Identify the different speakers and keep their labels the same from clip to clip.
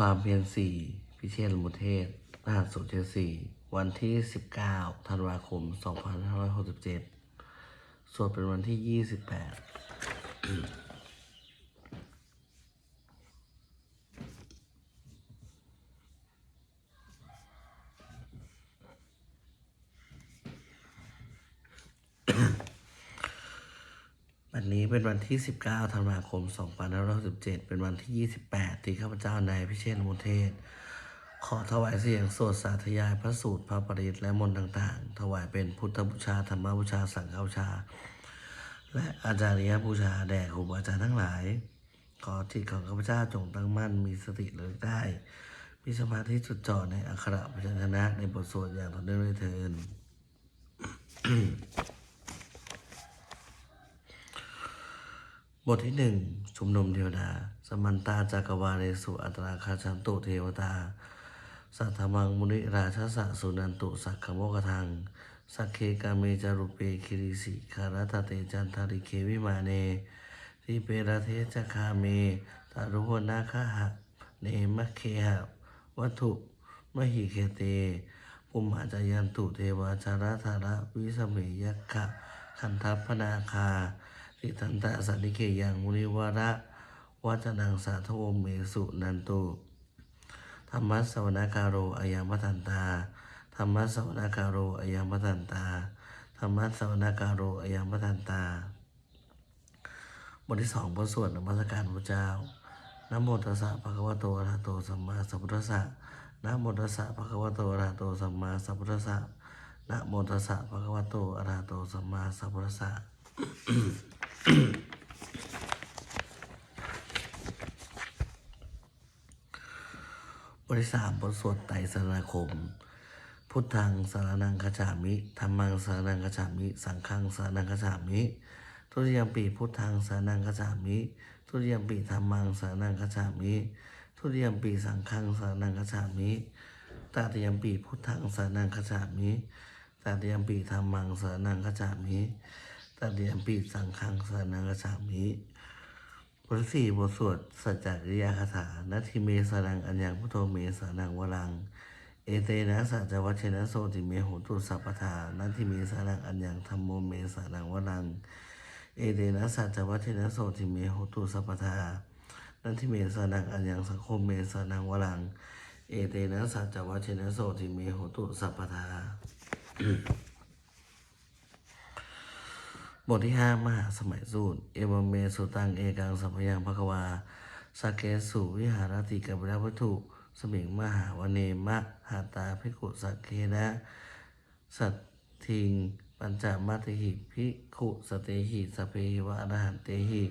Speaker 1: ความเพียรสี่พิเชษลมุเทศรหัสสูตรสี่วันที่ 19 ธันวาคม 2567 ส่วนเป็นวันที่ 28 วันที่ 19 ธันวาคม 2567 เป็นวันที่ 28 ที่ข้าพเจ้านายพิเชษมุเทศ ขอถวายเสียงสวดสาธยายพระสูตรพระปริตและมนต์ต่างๆ ถวายเป็นพุทธบูชาธรรมบูชาสังฆบูชา และอาจาริยบูชาแด่ครูบาอาจารย์ทั้งหลาย ขอจิตของข้าพเจ้าจงตั้งมั่นมีสติเลิกได้ มีสมาธิจดจ่อในอักขระพยัญชนะในบทสวดอย่างต่อเนื่องด้วยเทิน บทที่หนึ่งชุมนุมเทวดา สมันตาจักรวาเรสุอัตราคาชันตุเทวตา สัทธมังมุนิราชสะสุนันตุสักขโมกทัง สักเคกาเมจารุเปคิริสิคารตเตจันทาริเควิมาเนทิเปรเทจคาเมตารุวนาคหะเนมะเคหะวัตถุมหิเคเตปุมหาจายันตุเทวาชาราธาระวิสเมยัคคะคันทัพพนาคา ทิทันตะสันนิเกยังมุนิวาระวัจนังสาทโวเมสุนันตุธรรมัสสวนาการโรอายังพัทันตาธรรมัสสวนาการโรอายังพัทันตาธรรมัสสวนาการโรอายังพัทันตา บทที่สองบทสวดนมัสการพระเจ้านะโมตัสสะภะคะวะโตอะระหะโตสัมมาสัมพุทธัสสะนะโมตัสสะภะคะวะโตอะระหะโตสัมมาสัมพุทธัสสะนะโมตัสสะภะคะวะโตอะระหะโตสัมมาสัมพุทธัสสะ บทที่สามบทสวดไตรสรณคม พุทธังสารนังคจามิธรรมังสารนังคจามิ สังฆังสารนังคจามิ ทุติยมปีพุทธังสารนังคจามิ ทุติยมปีธรรมังสารนังคจามิ ทุติยมปีสังฆังสารนังคจามิตติยมปีพุทธังสารนังคจามิตติยมปีธรรมังสารนังคจามิ ตติยมปีสังฆังสานังคจามิบทสี่บทสวดสัจจริยาคาถานาทิเมสรังอัญญังพุทโธเมสานังวรัง เอเตนะสัจวัชนะโสติเมโหตุสัพพทานาทิเมสานังอัญญังธรรมโมเมสานังวรัง เอเตนะสัจวัชนะโสติเมโหตุสัพพทานาทิเมสานังอัญญังสังโฆเมสานังวรัง เอเตนะสัจวัชนะโสติเมโหตุสัพพทา บทที่ห้ามหาสมัยสูตร เอวเมสุตัง เอกังสัพพยังภควาสเกสุวิหารติกับพระวัตถุสมิงมหาวเนมะหาตาภิกุสักเคนะ สัตทิง ปัญจมาติหิภิกขุสเตหิสเพวะอรหันเตหิ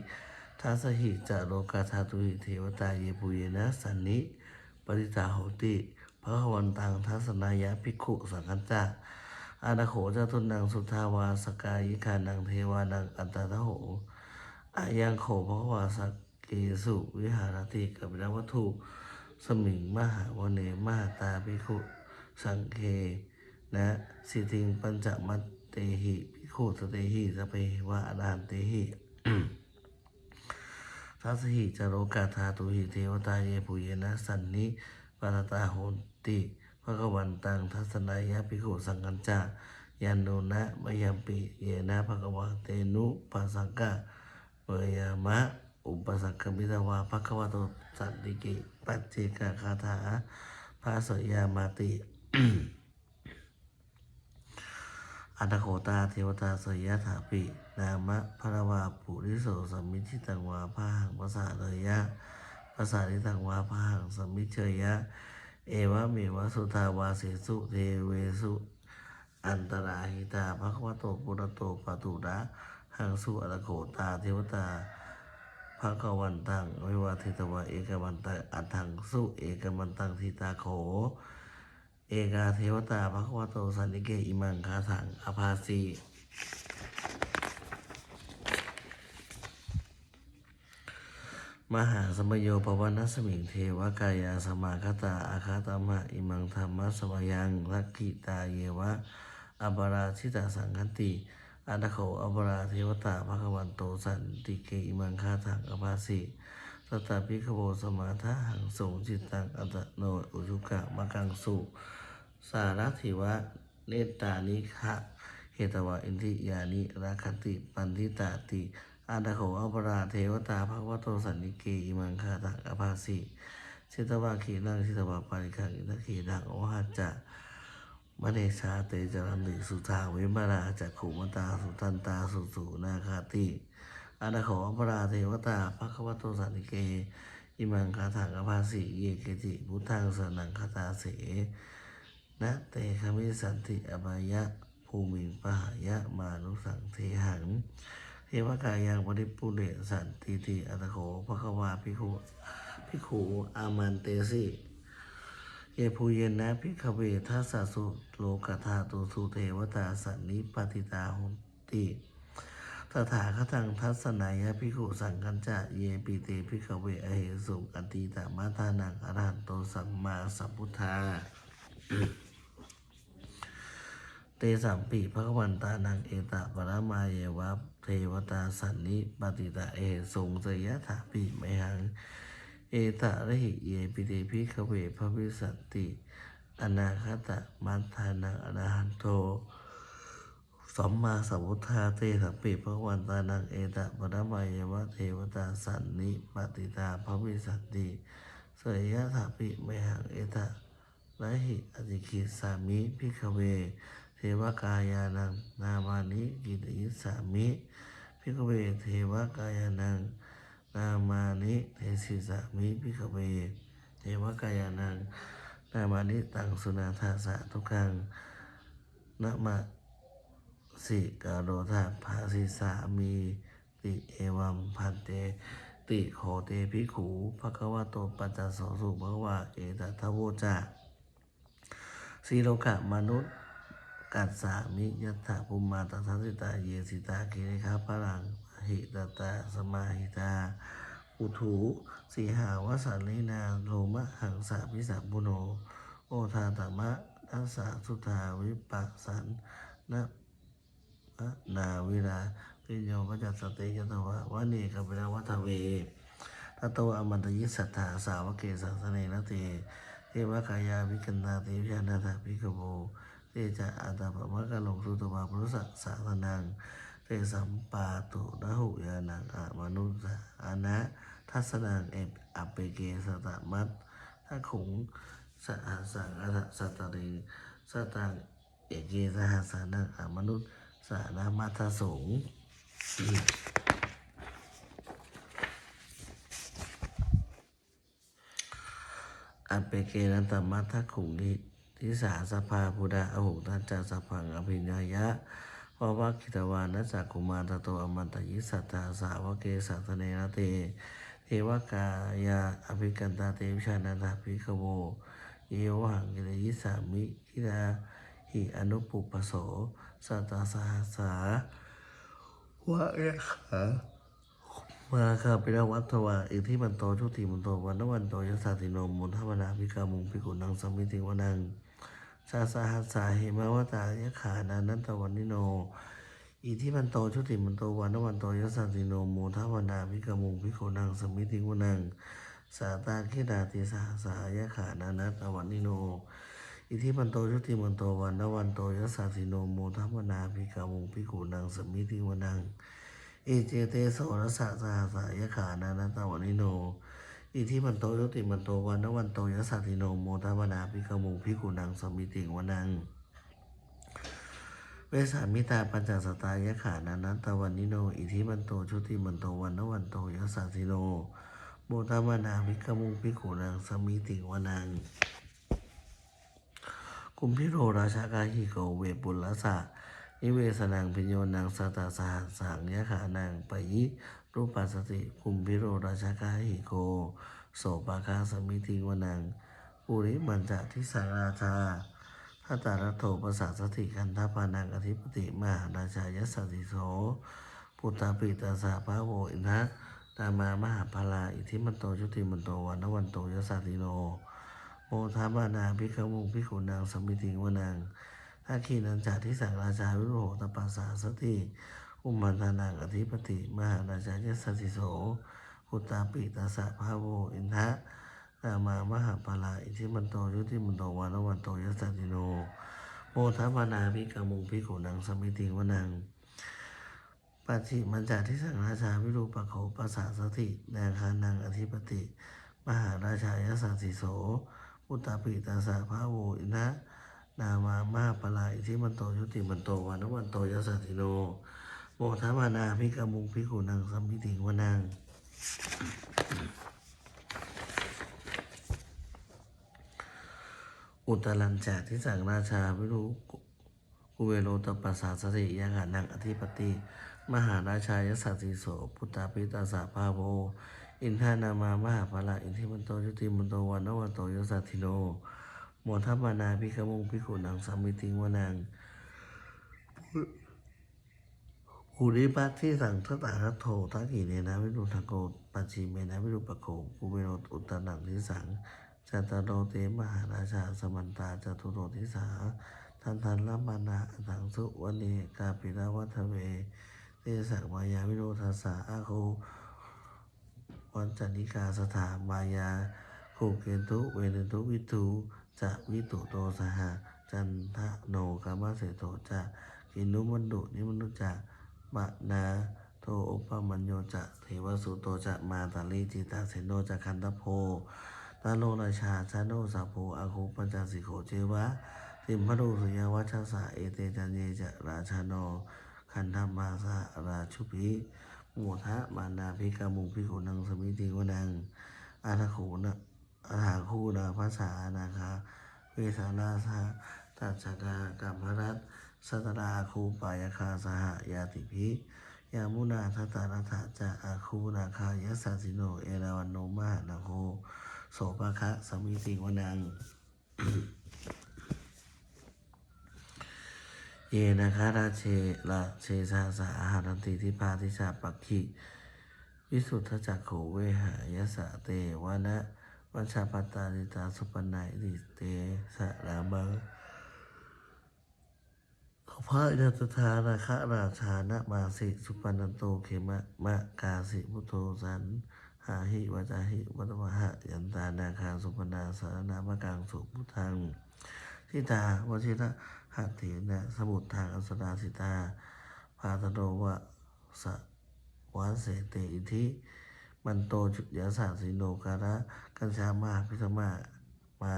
Speaker 1: ทัสหิจะโลกาธาตุหิเทวตาเยปุเยนะสันนิปริตาโหติพระวันตังทัศนายะภิกขุสังคัญจา อาณาโขเจ้าทุนนางสุทาวาสกายิคานังเทวานังอันตตะโหอายังโขพระวาสกเกสุวิหารติกับพรวัตถุสมิงมหาวเนมหาตาภิกขุสังเคนะสิทิงปัญจมัตเตหิภิกขุสเตหิสเพวะอรหันเตหิทัสหิจโรกาธาตุหิเทวตาเยปุเยนะสันนิปาตาโหติ พระกวันตังทัศนายะภิกขุสังกัญจายันโนนะมยัมปิเยนะภะคะวะเตนุปัสสกะเมยามะ อุปสักมิตวาภะคะวะโตสันติกิปัจเจกคาถาภาสยามาติอัตโคตาเทวตาสยถาปินามะพระวาปุริโสสัมมิทิตังวาพาหังภาษาเลยยะภาษาทิตังวาพาหังสมมิเชยยะ เอวะเมวะสุทาวาเสสุเทเวสุอันตราหิตาภควโตปุระโตปตุระหังสุอรโคตาเทวตาภควันตังวิวาทิตวะเอกวันตังอันทังสุเอกมันตังทิตาโข เอกาเทวตาภควโตสันนิเกอิมังคาถังอภาสี มหาสมโยปวันสมิงเทวกายาสมาคตาอาคาตมะอิมังธรรมะสมยังลักขิตาเยวะอัปราชิตาสังคันติอันโขอัปราเทวตาภควันโตสันติเกอิมังคาถังอภาสีสตาพิขโวสมาทาหังสงจิตตังอัตโนอุจุกะมะกังสุสารถิวะเนตตานิคะเหตวะอินทิยานิราคติปันทิตาติ อาดาโขอัปราเทวตาภควโตสันนิเกอิมังคาตังอภาสิชิตวะขีนังชิตวะปาริคังอินทขีดังโอหัจจะมะเนชาเตจรันติสุทาเวมาราจักขุมตาสุตันตาสุสุนาคาติอาดาโขอัปราเทวตาภควโตสันนิเกอิมังคาถังอภาสิเยเกจิพุทธังสนังคาตาเสนะเตคมิสันติอบายะภูมิงปหายะมานุสังเทหัง เทวกายังปริปุเรสันติติอัตโขภควาภิกขุภิกขุอามันเตสิเยภูเยนะภิกขเวทัสสะสุโลกธาตุสุเทวตาสันนิปติตาหุนติตถาคตังทัศนายะภิกขุสังกัญจะเยปิเตภิกขเวอเหสุอติตามาทานังอรหันโตสัมมาสัมพุทธา สัมปีพระวันตานังเอตะปรมาเยวะเทวตาสันนิปติตาเอสงสยถาปิไมหัง เอตะระหิเยปิเตพิขเวพระวิสันติ อนาคตะมันทานังอนาหันโตสัมมาสัมพุทธาเตสัมปีพระวันตานังเอตะปรมาเยวะเทวตาสันนิปติตาพระวิสันติสยถาปิไมหังเอตะนะหิอติคิสามิพิกเว เทวกายานัง นามานิกิตยิสามิพิกเวเทวกายานัง นามานิเทศิสามิพิกเวเทวกายานัง นามานิตังสุนาทาสะทุกขังนะมะสิกาโรธาภาสิสามีติเอวัมพันเตติโขเตภิขุภะคะวะโตปัจจสสุภะวะเอตทะโวจาสีโลกะมนุษย์ กัสสามิยัตถะภูมาตัสสิตาเยสิตาเกเรคาพลังหิตตาสมาหิตา อุถูสีหาวสันลินาโลมะหังสาพิสัมปุโน โอทาตมะนัสสาสุทาวิปัสสันนะนาวิราปิโยปัจจสติยตวะวะเนกปินาวัฏเวทัตโตอมันตยิสัทธาสาวกเกสัสเนนะเตเทวกายาวิกันตาเทวิชานาถาภิกโว เตจะอาตาปะมะกะลงสุตวาพุรุสสะสานังเตสัมปาตุนะหุยานังอะมนุสะอานะทัสนังเอปอัปเปเกสตะมัตถ้าขุงสะอาสังอัตสัตตริงสตังเอเกสหัสสานังอะมนุสสานามัทสงอัปเปเกนันตมัทธขุงนิ ทิสาสภาพุดาอหุตัจจาสพังอภิญญายะเพราะว่าคิตวานัสสกุมารตโตอมันตยิสัตตาสาวกเกสัตเนนะเต เทวกายาอภิกันตาเตวิชานันทาภิกขโวเยวหังกิรยิสามิกิราหิอนุปุปปโสสัตตาสหัสาวะเอขามาคาปิรวัตวาอิทธิมันโตชุติมันโตวันนวันโตยสสาติโนมุนทวนาภิกามุงภิกุนังสมมิติวนัง ชาสาหัสสาเหมาวตายะขานานันตวันนิโน อิทิมันโตชุติมันโตวันวันโตยสสาติโนมุนทวนาภิกมุงภิกุนังสมิติวนังสาตาคิดาติสาสายะขานานันตวันนิโน อิทิมันโตชุติมันโตวันวันโตยสสาติโนมุนทวนาภิกมุงภิกุนังสมิติวนังเอเจเตโสรสะสหสายขานานันตวันนิโน อิทิมันโตยุติมันโตวันนวันโตยสัตติโนโมทวนาภิกขมุงภิกุนังสมิติงวนัง เวสามิตาปัญจสตายะขานานันตวันนิโน อิทิมันโตชุติมันโตวันนวันโตยสัตติโนโมทวนาภิกขมุงภิกุนังสมิติงวนังกุมพิโรราชากาหิโกเวปุลลสะนิเวสนังพิโยนังสตาสหัสสังยะขานังปยิ รูปัสสติคุมพิโรราชกาหิโกโสปาคาสมิติวนังปุริมันจะทิสาราชาทัตตารโถปสาสติกันทปานังอธิปติมหาราชายสสติโสปุตตาปิตาสาภาโวอินทะตามามหาพลาอิทิมันโตชุติมันโตวันวันโตยสสติโน โมทาบานาภิกขมุงภิขุนางสมิติวนังถ้าขีนันจาที่สังราชาวิโรหตปัสสาสติ อุมมันทานังอธิปติ มหาราชายสสติโสปุพุทธาปิตาสะภาโวอินทะนามามหาปลาอิทิมันโตยุติมันโตวานวันโตยัสสติโนโมทัพพนาภิกามุงภิกขุนังสมิติวนังปัจฉิมันจาทิสังราชาวิรูปโขปัสสาสตินาคานังอธิปติ มหาราชายสัสสิโสพุทธาปิตาสะภาโวอินทะนามามหาปลาอิทิมันโตยุติมันโตวานวันโตยัสสติโน โมทัพพนาภิกามุงภิกขุนังสมิติวนังอุตรัญจาทิสังราชาวิรุกุเวโรตปัสสาสติยังหานังอธิปติ มหาราชายสัสสิโสพุทธาปิตาสาภาโวอินทานามามหาภาละอินทิมันโตยุติมันโตวันนวันโตยสัตถิโนโมทัพมานาภิกมุงภิกขุนังสามิติงวนัง ภูริปัตที่สังทตาคัตโททักขีเนนะวิรุทโกปัจฉิเมนะวิรุปโกกุเวโรอุตนังทิสังจัตโรเตมหาราชาสมันตาจตุโรทิสาทันทันละมานาสังสุวันเนกาปิราวัฒเวเตสักมายาวิโรทัสสะอาโควันจันนิกาสถามายาโคเกนตุเวนตุวิทูจะวิตุโตสหจันทะโนกามะเสโตจะกินุมันดุนิมนุจะ มะนาโทอุปมัญโยจะเทวสุโตจะมาตาลีจิตาเสโนจะคันตโพตาโลราชาชาโนสัพโพอาคูปัญจสิโขเจวะติมพรุสุยาวัชสะเอเตจันเยจะราชาโนคันธมาสะราชุปิโมทะมานาภิกามุงภิขุนังสมิติวนังอาทาคูนะอาหาคูนาภาษานาคาเวสานาสาตัจจกากัมภรัต สัตราคูปายคาสหยาติภิยามุนาทัตารัตถะจะอาคูนาคายสสาสิโน เอราวันโนมหานาโคโสภะคะสมิติวนัง เยนะคะราเชละเชสาสาหารันติทิพาทิชาปักขิวิสุทธจักโขเวหายสะเตวนะวัชชาปตาลิตาสุปนัยติเตสะรามังขอ พระยัตถานาคะราชานะมาสิสุปนันโตเขมะมะกาสิพุทโธสันหาหิวาจาหิวัตวหะยันตานาคาสุปนาสารนามกังสุพุทธังทิตาวชิระหัตถินะสมุททางอัสดาสิตาพาตโนวะสะวะเสเตอิทิมันโตจุยาสาสิโนการะกัญชามาพิธมามา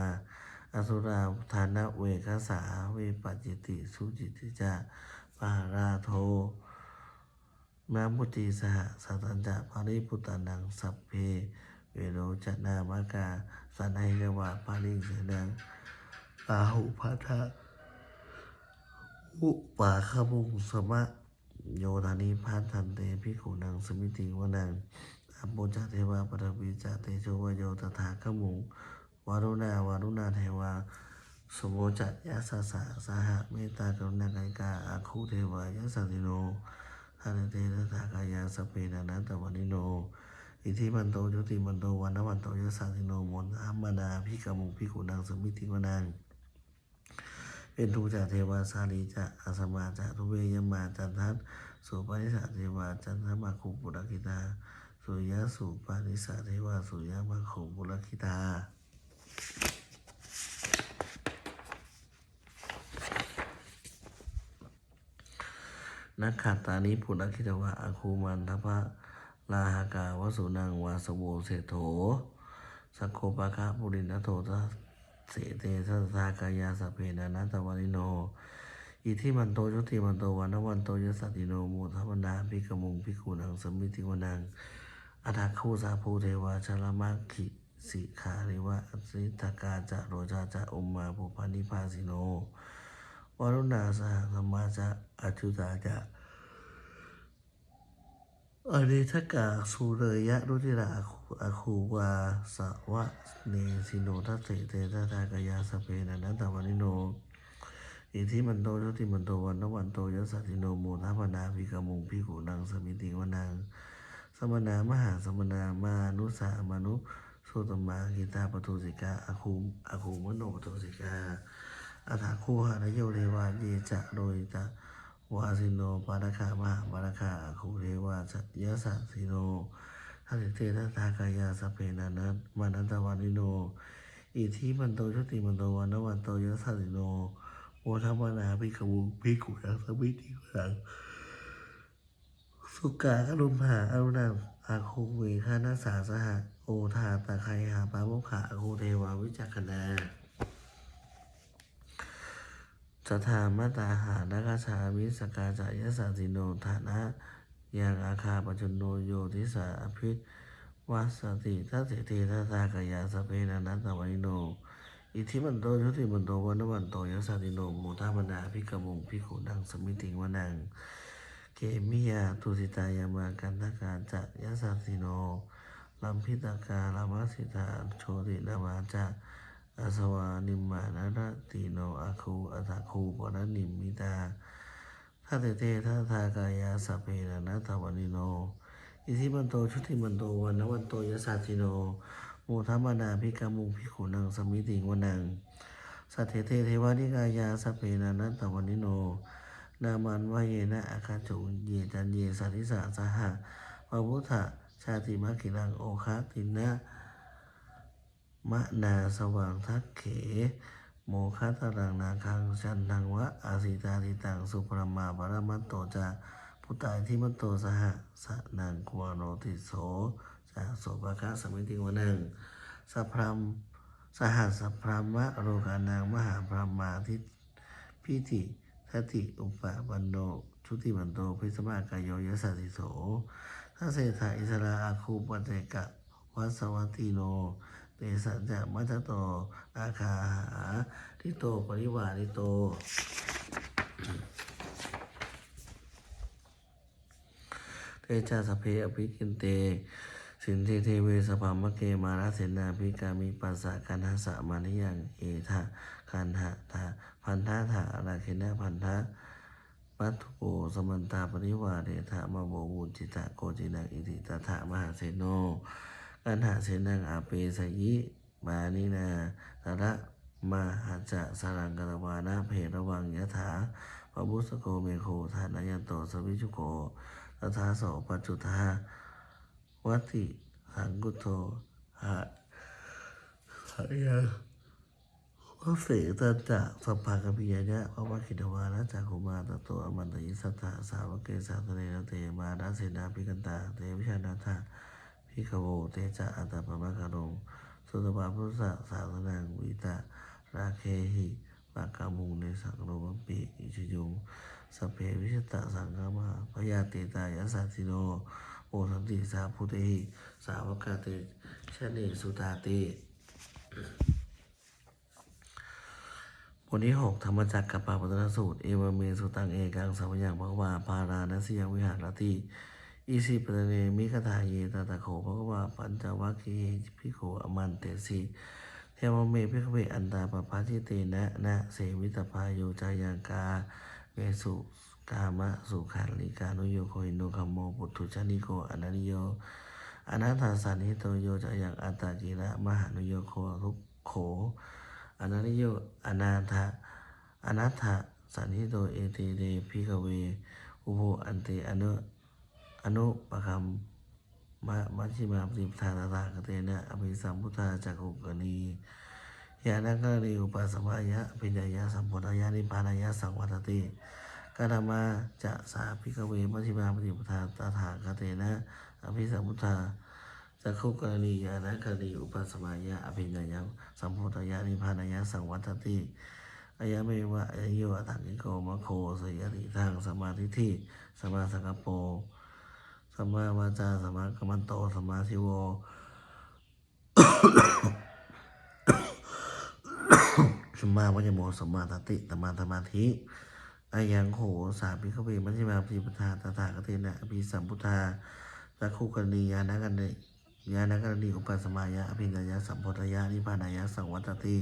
Speaker 1: อสุราธานะเวคสาเวปัจจิติสุจิติจาปาราโทนามุติสหสัตัญจะปาริพุตานังสัพเพ เวโรจนามากาสันไยาวาปาริเสนังปาหุพัทะอุปาขมุงสมะโยธานิพันธันเตพิขุนังสมิติวนังอัปโปจเทวาปรวิจเตโชวโยตถาขมุง วารุณาวารุณาเทวาสมโมจัตยาสสะสาหะเมตตากรุณาไกกาอาคุเทวายาสติโนทานเตนะทากายาสเปนานันตวันิโน อิทิมันโตยุติมันโตวันนวันโตยะสัสสิโนมนอามานาพิกามุพิกุนังสมิติวนังเป็นทูจาเทวาสาลีจะอาสมาจะทุเวยมาจันทัสสุปานิสาเทวาจันทมาคุปุรกิตาสุยะสุปานิสาเทวาสุริยมาคุปุรกิตา นักขัตตานิปุณคิตวะอาคูมันทพะลาหากาวสุนังวาสโวเสโถสักโคปะคะปุรินโทตเสเตสัสสากายาสเพนานัตวานิโน อิทิมันโตยุติมันโตวันนวันโตยสัตติโนโมทัพนาภิกมุงภิกขุนังสมิติวนังอัฏฐคูสาภูเทวาชลมัคคิ สิขาริวะสิทกาจะโรจาจะอุมมาภูปานิพาสิโนวรุณาสหธรรมาจะอัจจุตาจะอนิทกาสุเรยะรุติราอาคูวาสวะเนสิโนทัสเสเตตตากายาสเปนันตวานิโน อิทิมันโตยติมันโตวันนวันโตยสัสสิโนโมทัพนาภิกมุงภิกขุนังสมิติวนังสมณามหาสมณามานุสามนุ สุตมากิตาปทุสิกาอาคูอาคูมโนปทุสิกาอัฏฐคูหานโยเรวาเยจะโดยตาวาสิโนปาราคามหาปาราคาอาคูเทวาสัยสัสสิโนทัตเตทัตากายาสเพนานัตมานันตวานิโน อิทธิมันโตชุติมันโตวันวันโตยสัสสิโนโมทัมนาภิกขวุภิกขุยังสมิติขังสุกาอรุมหาอรุณังอาคูเวคานาสาสหะ โอทาตาไคหาปาโมขะอาคูเทวาวิจักขณาสถามาตาหานาคาชามิสกาจายสัสสิโนฐานะยังอาคาปจุนโนโยทิสาอภิวัสติทัสเททัสากายาสเพนานัตตวัยโน อิทิมันโตชุติมันโตวันนวันโตยสัสสิโนโมทามนาภิกมงภิกขุนังสมิติงวนัง เกมิยาตุสิตายามากันตกาจะยสัสสิโน ลัมพิตากาลามัสสิตาโชตินามาจะอาสวานิมมานารติโนอาคูอัตคูปนนิมมิตาทัตเตทัตทากายาสเพนะนัตถวันิโน อิทธิมันโตชุติมันโตวันนวันโตยสัสสิโนโมทัมมานาภิกามุงภิกขุนังสมิติงวนังสัทเทเทเทวานิกายาสเพนานัตตวันิโน นามันวะเยนะอาคาจุเยจันเยสัทธิสาสหะพระพุทธ ชาติมะกิรังโอคะตินะมะนาสว่างทักเข โมคะตรังนาคังชันทังวะอาสิตาติตังสุปรมาปรมัตโตจาพุทธายที่มัตโตสหะสะนังกวโนติโสจาโสภคะสมิติวนังสัพพรัมสหัสัพพรามะโรกานังมหาพรหมาทิพิติทัติ อุปปันโนชุติมันโตพิสมากายโยยสัสสิโส ทัสเสถาอิสราอาคูปเจกะวัสวัตติโนเตสัจจะมัจโต อาคาหาทิโตปริวาริโต เตจาสเพอภิกินเต สินเทเทเวสภามะเกมาราเสนาภิกามิปัสสะกันหสะมานิยังเอทะกันหะทะพันธะทะอาราเคนะพันธะ ปัตถุโกสมันตาปริวาเดทะมาโบวุจิตะโกจินังอิติตถะมหาเสโนกันหาเสนังอาเปสยิมานินาตระมาหาจะสรังกตวานาเพระวังยะถาปะบุสโกเมโคทานายันโตสวิจุโกตถาโสปัจจุทาวัติสังกุโตหะหะยัง วเสตัจจะสัพพากปิยะยะพระวคิตวานะจักขุมาตโตอมันตยิสัทธาสาวกเกสาตเนนะเตมานาเสนาภิกันตาเตวิชานาธาพิกโวเตจะอัตตปะมะกะโนสุตปาพุทธะสาสนังวิตาราเคหิปะกามุงในสังโรมปิอิชยุงสเพวิชตะสังฆมาพยาเตตายสัสสิโนโอสันติสาพุเตหิสาวกเตชะเนสุตาเต บทที่หกธรรมจักรกับปาปัตนสูตร เอวเมสุตังเอกังสัมยังภควาปารานัสยังวิหารติอิสิปะเนมิคทาเยตาตะโขภควาปัญจวัคคีพิโขอมันเตสีเทวเมพิขเวอันตาปปาทิเตนะนะเสวิตพาโยจายังกาเวสุกามะสุขันลิกานุโยโคหิโนคัมโมปุถุชนิโกอนันโยอนันตาสันนิโตโยจายังอัตตากิระมหานุโยโคทุกโข อนันโยอนาถาอนัตถสันนิโตเอเตเดพิกเว อุโภอันเตอนุอนุปะคำมะมัชฌิมาปฏิปทาตาตากเตนะอภิสัมพุทธาจักขุกนียานังกรีอุปสมภายะปิญญายะสัมพุทายะนิพานายะสังวัตติกาธรรมาจะสาภิกเวมัชฌิมาปฏิปทาตาถากเตนะอภิสัมพุทธา จักขุกนียานักรีอุปสมภายะอภิญญายะสัมพุทธายะนิพพานายะสังวัตติอายะเมวะอายโยอัตถังกิโกมะโคสยติทางสมาธิทิสมาสังกโปสมาวาจาสมากัมมันโตสมาทิโวสมมาวัจโมสมาตติสัมมาสมาธิอายังโหสาปิขเวมัชฌิมาปฏิปทาตถาคเตนะอภิสัมพุทธาจักขุกรณียานักันเน ยานกรณีอุปสมายะอภิญญายะสัมโพธายะนิพพานายะสังวัตติ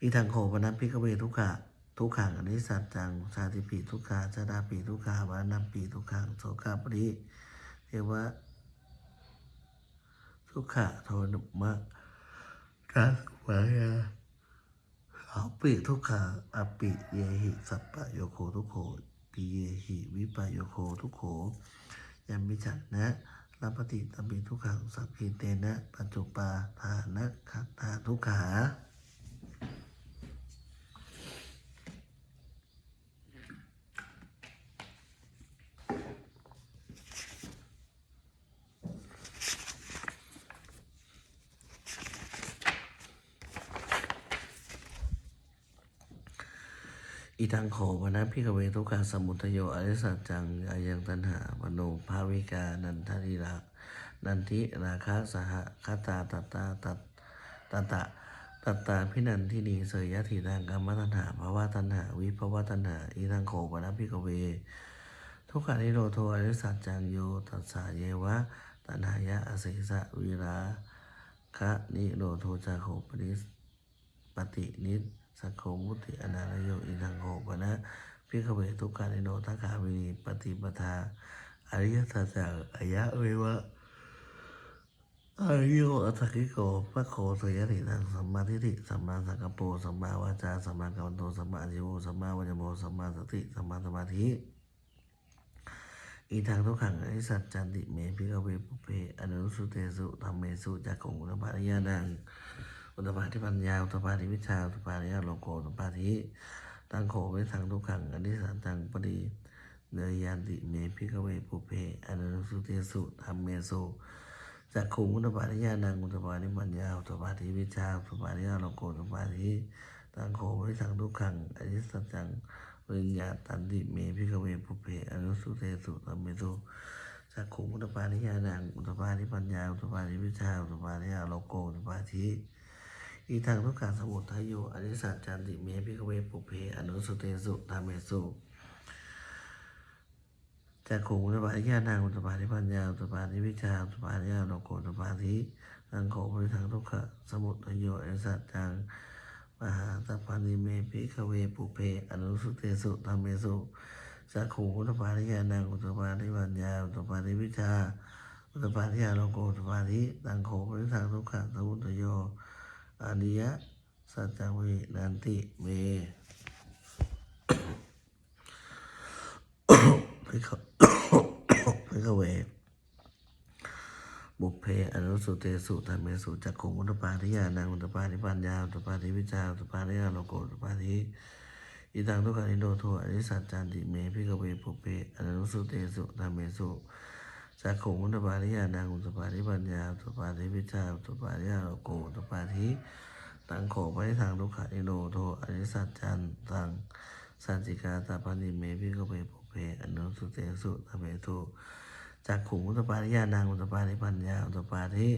Speaker 1: อีทางโขปนัพิขเวทุกขะทุกขังอนิสัจจังชาติปีทุกขาชาดาปีทุกขาวานัมปีทุกขังโสกาปริเทวะทุกขะโทนุมะการวายาเอาปิทุกขาอปิเยหิสัปปะโยโคทุกโขปิเยหิวิปะโยโคทุกโขยัมมิจักนะ นัปฏิตบิทุกขังสัพพิเตนะ ปัจจุปาทานะขัตตาทุกขา อีทังโขวนะพิกเวทุกขาสมุทโยอริสัจจังอายังตันหามโนภาวิกานันทริรักนันทิราคะสหคตาตตาตัตตตะตัตตาพินันทินีเสยยะถีนังกรรมตัณหาภาวะตัณหาวิภาวะตัณหาอีทังโขวนะพิกเว ทุกขานิโรโทอริสัจจังโยตัสสะเยวะตัณหายะอเสสะวิราคะนิโรโทจาโคปนิสปฏินิส สังโฆมุติอนาลโยอิทังโหปนะพิกเวทุกขานิโนทักขามินีปฏิปทาอริยสัจจะอายะเววะอริโยอัตถกิโกปะโคสยตินังสัมมาทิฏฐิสัมมาสังกัปโปสัมมาวาจาสัมมากัมมันโตสัมมาอาชีโวสัมมาวัจโมสัมมาสติสัมมาสมาธิอีทางทุกขังอริสัจจันติเมพิกเวปุเพอนุสุเตสุธรรมเมสุจักขุงอุตปาริยานัง อุตปาทิปัญญาอุตปาทิวิชาอุตปาทิยาโลโกอุตปาทิตั้งโขไว้ทางทุกขังอนิสันตังปดีเนยยันติเมพิกเวปุเพอนุสุเตสุธรรมเมสุจักขุงอุตปาทิยานังอุตปาทิปัญญาอุตปาทิวิชาอุตปาทิยาโลโกอุตปาทิตั้งโขไว้ทางทุกขังอนิสันตังปริญญาตันติเมพิกเวปุเพอนุสุเตสุธรรมเมสุจักขุงอุตปาทิยานังอุตปาทิปัญญาอุตปาทิวิชาอุตปาทิยาโลโกอุตปาทิ อีทางทุกขาสมุทัยโยอริสัจจันติเมพิกเวปุเพอนุสุเตสุธรรมเมสุจากขุงอุตปาทิยานางอุตปาทิปัญญาอุตปาทิวิชาอุตปาทิยาโลโกอุตปาทิทางโขบริทางทุกขะสมุทัยโยอริสัจจังมหาตัปปานิเมพิกเวปุเพอนุสุเตสุธรรมเมสุจากขุงอุตปาทิยานางอุตปาทิปัญญาอุตปาทิวิชาอุตปาทิยาโลโกอุตปาทิทางโขบริทางทุกขะสมุทัยโย อริยสัจจเวนันติเมพิขพิขเว บุพเพอนุสุเตสุธรรมเมสุจักขุงอุตปาทิยานังอุตปาทิปัญญาอุตปาทิวิชาอุตปาทิยาโลโกอุตปาทิอิตังทุกขานิโรโทอริสัจจันติเมพิขเวบุพเพอนุสุเตสุธรรมเมสุ จักขุงอุตปาทิยานังุตปาทิปัญญาอุตปาทิวิชาอุตปาทิยาโลโกอุตปาทิตังโขไปทางทุกขานิโรโทอริสัจจันตังสัจจิกาตาปานิเมพิกเวปุเพอนุสุเตสุตเมตุจากขุงอุตปาทิยานังุตปาทิปัญญาอุตปาทิ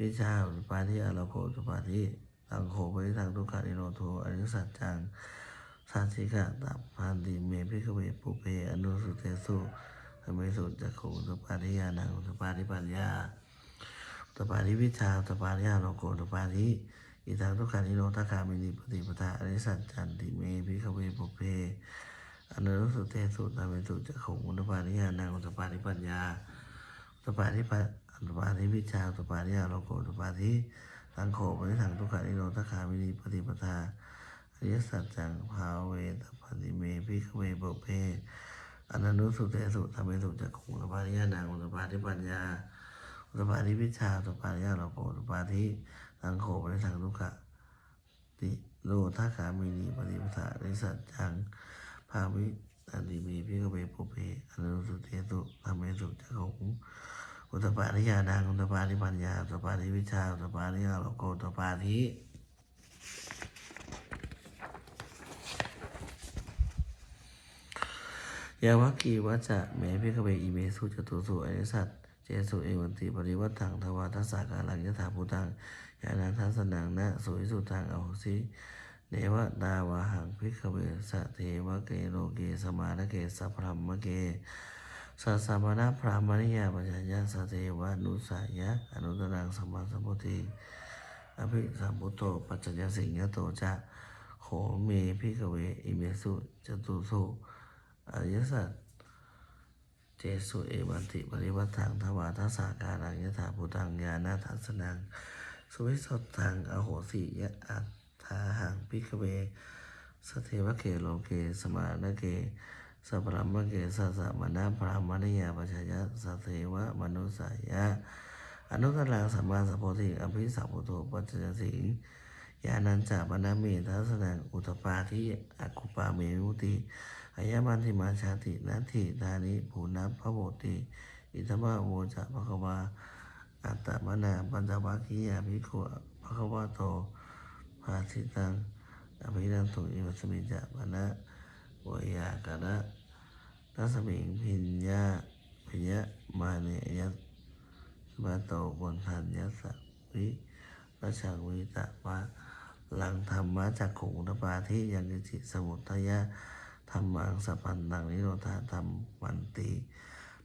Speaker 1: วิชาอุตปาทิอโลโกอุตปาทิตังโขไปทางทุกขานิโรโทอริสัจจังสัจจิกาตาปานิเมพิกเวปุเพอนุสุเตสุ ตเมตุจากขุงอุตปาทิยานังอุตปาทิปัญญาอุตปาทิวิชาอุตปาทิอโลโกอุตปาทิอิทังทุกขานิโรธคามินิปฏิปทาอริสัจจันติเมพิขเวปุเพอนุรุสุเตสุตาเมตุจักขุงอุตปาทิยานังอุตปาทิปัญญาอุตปาทิปะอุตปาทิวิชาอุตปาทิยาโลโกอุตปาทิสังโฆปริทังทุกขานิโรธคามินิปฏิปทาอริสัจจังภาเวตปฏิเมพิขเวปุเพ อนุรุสุเตสุตาเมตุจักขุงอุตปาทิยานังอุตปาทิปัญญาอุตปาทิวิชาอุตปาทิยาโลโกอุตปาทิสังโฆปริสังทุกขะติโลทักขามินีปฏิปทาริสัจจังภาวิตันติมีพิกเวปุเพอนุสุเตตุธรรมเมสุจักขงอุตปาทิยานังอุตปาทิปัญญาอุตปาทิวิชาอุตปาทิยาโลโกอุตปาทิ ยาวัคคีวัจจะแม้พิกเวอิเมสุจตุสุอริสัตเจสุเอวันติปริวัตถังทวาทัสสาการังยถาภูตังยานันทัสนังนะสุวิสุทางอโหสิเนวะดาวาหังพิกเวสะเทวะเกโลเกสมาณเกสัพพรหมเกสัสสมณพรามณิยาปัญญาสเทวะนุสายะอนุตรังสมาสมุทิอภิสัมพุทโตปัจจยสิงยโตจะโขเมพิกเวอิเมสุจตุสุ อริยสัจเจสุเอวันติปริวัฏังทวาทัสสาการังยถาภูตังญาณทัสนังสุวิสุทธังอโหสิยะอัตถาหังพิกเวสเทวะเกโลเกสมานเกสัพพะมะเกสัสสะมณะพรามณิยาปัจจยะสัทเทวะมนุสายะอนุตตังสัมมาสัพพธิอภิสัพพุโตปัจจสิงยานันจาปนาเมทัสนังอุตปาทิอคุปาเมมุติายมันติมาชาตินัตถิทานิภูนัพพโพติอิธรรมะโมจะภควาอัตตมนาปัญจวัคคียาภิกขุภควะโตภาสิตังอภินันตุอิวัสมิจะปนะวยากนะทัสมิงพิญญาพิญญามาเนยัสมาโตบนทันยัสสะวิราชวิตะวะหลังธรรมะจากขุงตปาที่ยังกิจิสมุทยะ ธรรมังสปันตังนิโรธาธรรมวันติ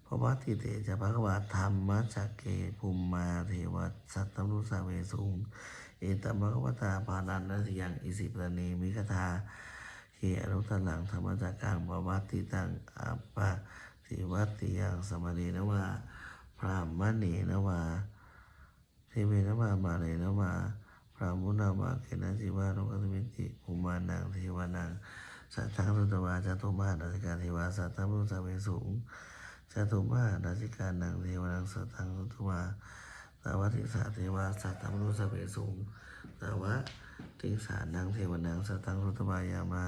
Speaker 1: เพราะว่าทิเตจะพระกวาธรรมะจากเกภูมิมาเทวสัตตมุสาเวสุงเอตมภะวตาปานันนสิยังอิสิปรณีมิกทาเขอนุตตลังธรรมจักกังปวัตติตังอัปปะติวัติยังสมณีนวาพรามมณีนวาเทเวนวามาเลนวาพรามุนาวาเกนะจิวาโลกสมิติภูมานังเทวานัง สัทธังสุตวาจตุมาราชการเทวาสัตตมุสาเวสุงจตุมาราชการนังเทวานังสัทธังสุตวาสวัสดิสาเทวาสัตตมนุสาเวสุงสวัสดิสานังเทวานังสัทธังสุตวายามา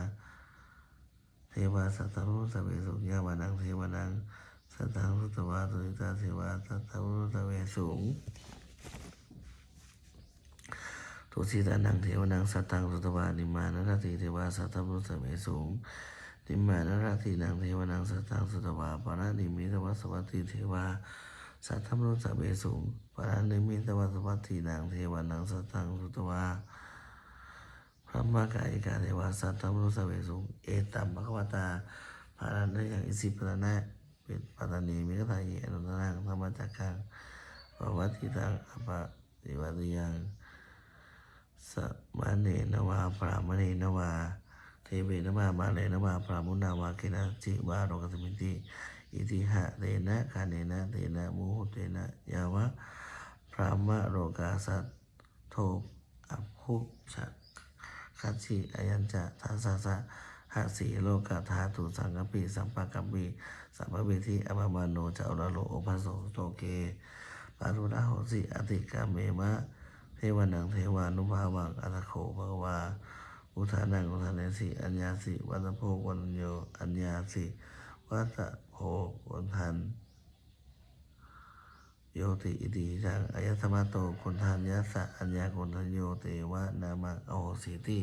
Speaker 1: เทวาสัตตมุสเวสุญญาวานังเทวานังสัตตังสุตวาตุริตาเทวาสัตตมุสเวสุง ทุสิตานังเทวนังสัตตังสุตวานิมานราติเทวาสัตตมุสเวสุงนิมานราตินังเทวนังสัตตังสุตวาปารานิมิตวสวัติเทวาสัตตมุสเวสุงปารานิมิตวสวัตินังเทวานังสัตตังสุตวาพระมากาอิกาเทวาสัตตมนุสเวสุงเอตัมภควตาภารันได้อย่างอิสิปรณะเป็นปัตตานีมิกตาเยอนุตรังธรรมจักกังปวัตติตังอปะติวัติยัง สมาเนนวาปรามเนนวา เทเวนวามาเลนวาปรามุนาวาเกนะจิวาโรกสมิติอิติหะเตนะคาเนนะเตนะมุหุเตนะยาวะพรามะโรกาสัตโทอภุชะคัจฉิอายัญจะทัสสะสะหะสีโลกาธาตุสังกปิสัมปะกัมปีสัมภเวทีอภมาโนจะอรโลโอภาโสโตเกปารุระโหสิอติกาเมมะ วันังเทวานุภาวังอัตโขภควาอุทานังอุทานสิอัญญาสิวัตโพวันโยอัญญาสิวัตโพวันทันโยติอิติจังอายตมาโตคนทานยัสสะอัญญาคนทานโยเตวะนามังโอสิติ